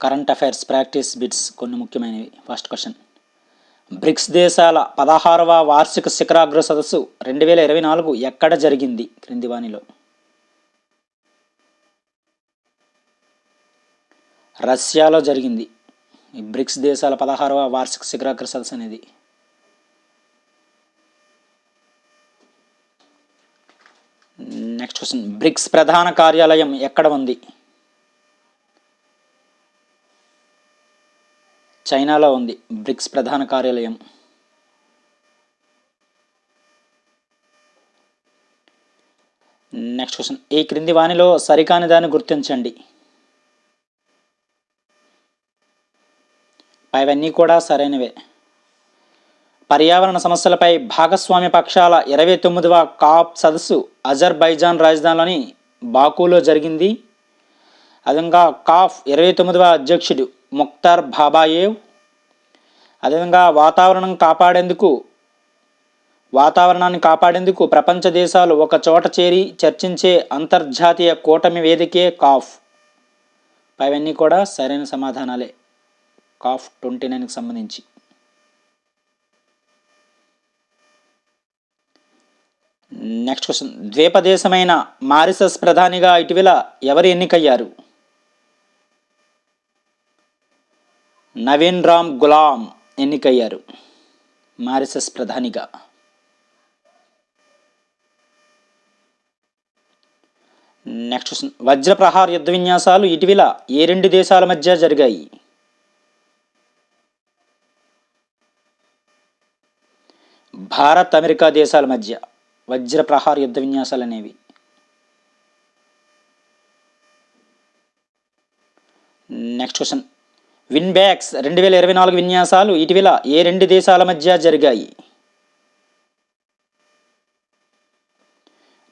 Current affairs practice bits కొన్ని ముఖ్యమైనవి. First question. Bricks దేశాల పదహారవ వార్షిక శిఖరాగ్ర సదస్సు రెండు వేల ఇరవై నాలుగు ఎక్కడ జరిగింది? క్రింది వాణిలో. రష్యాలో జరిగింది. ఈ బ్రిక్స్ దేశాల పదహారవ వార్షిక శిఖరాగ్ర సదస్సు అనేది. Next question. బ్రిక్స్ ప్రధాన కార్యాలయం ఎక్కడ ఉంది? చైనాలో ఉంది బ్రిక్స్ ప్రధాన కార్యాలయం. నెక్స్ట్ క్వశ్చన్ ఈ క్రింది వానిలో సరికాని దాన్ని గుర్తించండి. పైవన్నీ కూడా సరైనవే. పర్యావరణ సమస్యలపై భాగస్వామ్య పక్షాల ఇరవై తొమ్మిదవ కాప్ సదస్సు అజర్బైజాన్ రాజధానిలోని బాకులో జరిగింది. అదంగా కాఫ్ ఇరవై తొమ్మిదవ అధ్యక్షుడు ముక్తార్ బాబాయేవ్. అదేవిధంగా వాతావరణం కాపాడేందుకు వాతావరణాన్ని కాపాడేందుకు ప్రపంచ దేశాలు ఒక చోట చేరి చర్చించే అంతర్జాతీయ కూటమి వేదికే కాఫ్. పైవన్నీ కూడా సరైన సమాధానాలే. కాఫ్ ట్వంటీ నైన్కి సంబంధించి. Next question. ద్వీపదేశమైన మారిసస్ ప్రధానిగా ఇటీవల ఎవరు ఎన్నికయ్యారు? నవీన్ రామ్ గులాం ఎన్నికయ్యారు. మారిసస్ ప్రధానిగా. Next question. వజ్రప్రహార్ యుద్ధ విన్యాసాలు ఇటీవల ఏ రెండు దేశాల మధ్య జరిగాయి? భారత్ అమెరికా దేశాల మధ్య వజ్రప్రహార్ యుద్ధ విన్యాసాలు అనేవి. Next question. విన్బ్యాక్స్ రెండు వేల ఇరవై నాలుగు విన్యాసాలు ఇటీవల ఏ రెండు దేశాల మధ్య జరిగాయి?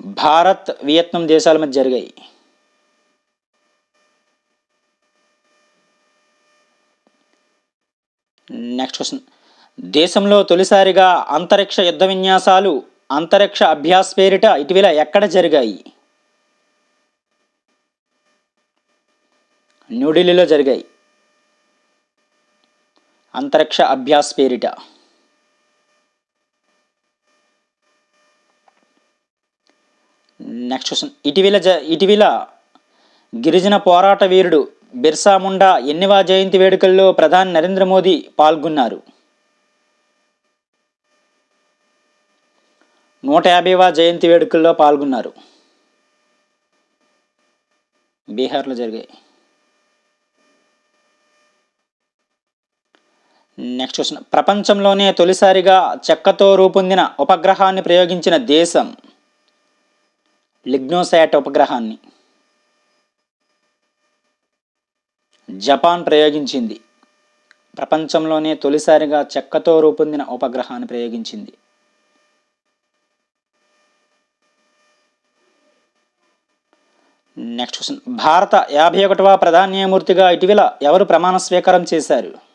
భారత్ వియత్నాం దేశాల మధ్య జరిగాయి. Next question. దేశంలో తొలిసారిగా అంతరిక్ష యుద్ధ విన్యాసాలు అంతరిక్ష అభ్యాస్ పేరిట ఇటీవల ఎక్కడ జరిగాయి? న్యూఢిల్లీలో జరిగాయి. అంతరిక్ష అభ్యాస్ పేరిట. నెక్స్ట్ క్వశ్చన్ ఇటీవల జ ఇటీవల గిరిజన పోరాట వీరుడు బిర్సా ముండా ఎన్నివా జయంతి వేడుకల్లో ప్రధాని నరేంద్ర మోదీ పాల్గొన్నారు. నూట యాభైవ జయంతి వేడుకల్లో పాల్గొన్నారు. బీహార్లో జరిగాయి. నెక్స్ట్ క్వశ్చన్ ప్రపంచంలోనే తొలిసారిగా చెక్కతో రూపొందిన ఉపగ్రహాన్ని ప్రయోగించిన దేశం లిగ్నోసాట్ ఉపగ్రహాన్ని. జపాన్ ప్రయోగించింది. ప్రపంచంలోనే తొలిసారిగా చెక్కతో రూపొందిన ఉపగ్రహాన్ని ప్రయోగించింది. నెక్స్ట్ క్వశ్చన్ భారత యాభై ఒకటవ ప్రధాన న్యాయమూర్తిగా ఇటీవల ఎవరు ప్రమాణ స్వీకారం చేశారు?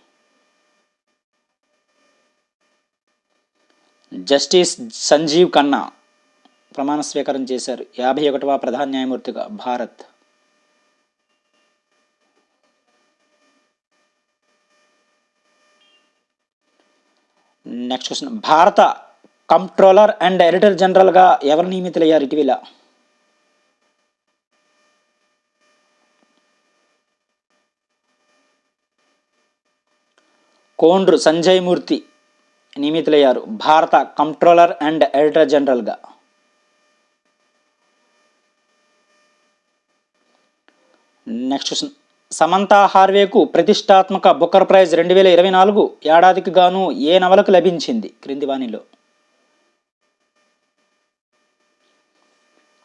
జస్టిస్ సంజీవ్ ఖన్నా ప్రమాణ స్వీకారం చేశారు. యాభై ఒకటవ ప్రధాన న్యాయమూర్తిగా భారత్. Next question. భారత కంప్ట్రోలర్ అండ్ ఎడిటర్ జనరల్గా ఎవరు నియమితులయ్యారు? ఇటీవల కోండ్రు సంజయ్ మూర్తి నియమితులయ్యారు. భారత కంట్రోలర్ అండ్ ఎడిటర్ జనరల్గా. Next question. సమంతా హార్వేకు ప్రతిష్టాత్మక బుకర్ ప్రైజ్ రెండు వేల ఇరవై నాలుగు ఏడాదికి గాను ఏ నవలకు లభించింది? క్రింది వాణిలో.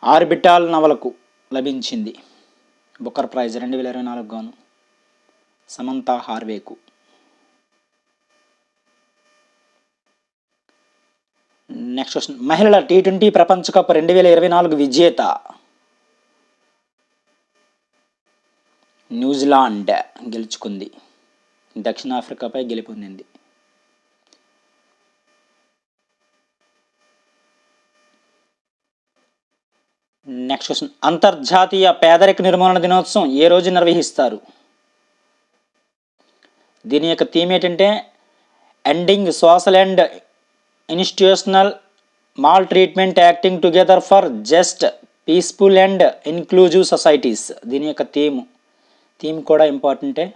ఆర్బిటాల్ నవలకు లభించింది బుకర్ ప్రైజ్ రెండు వేల ఇరవై నాలుగు గాను. సమంతా హార్వేకు. నెక్స్ట్ క్వశ్చన్ మహిళల టీ ట్వంటీ ప్రపంచ కప్ రెండు వేల ఇరవై నాలుగు విజేత. న్యూజిలాండ్ గెలుచుకుంది. దక్షిణాఫ్రికాపై గెలుపొందింది. నెక్స్ట్ క్వశ్చన్ అంతర్జాతీయ పేదరిక నిర్మూలన దినోత్సవం ఏ రోజు నిర్వహిస్తారు? దీని యొక్క థీమ్ ఏంటంటే ending social and institutional maltreatment acting together for just peaceful and inclusive societies. దీని యొక్క థీమ్. థీమ్ కూడా ఇంపార్టెంటే.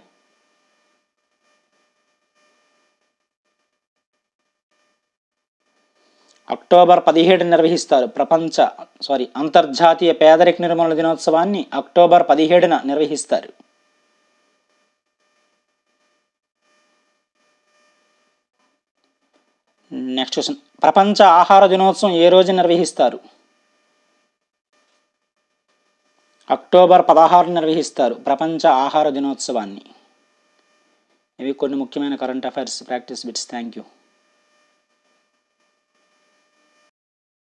అక్టోబర్ పదిహేడు నిర్వహిస్తారు. ప్రపంచ సారీ అంతర్జాతీయ పేదరిక నిర్మూలన దినోత్సవాన్ని అక్టోబర్ పదిహేడున నిర్వహిస్తారు. Next question. ప్రపంచ ఆహార దినోత్సవం ఏ రోజు నిర్వహిస్తారు? అక్టోబర్ పదహారు నిర్వహిస్తారు ప్రపంచ ఆహార దినోత్సవాన్ని. ఇవి కొన్ని ముఖ్యమైన current affairs practice bits thank you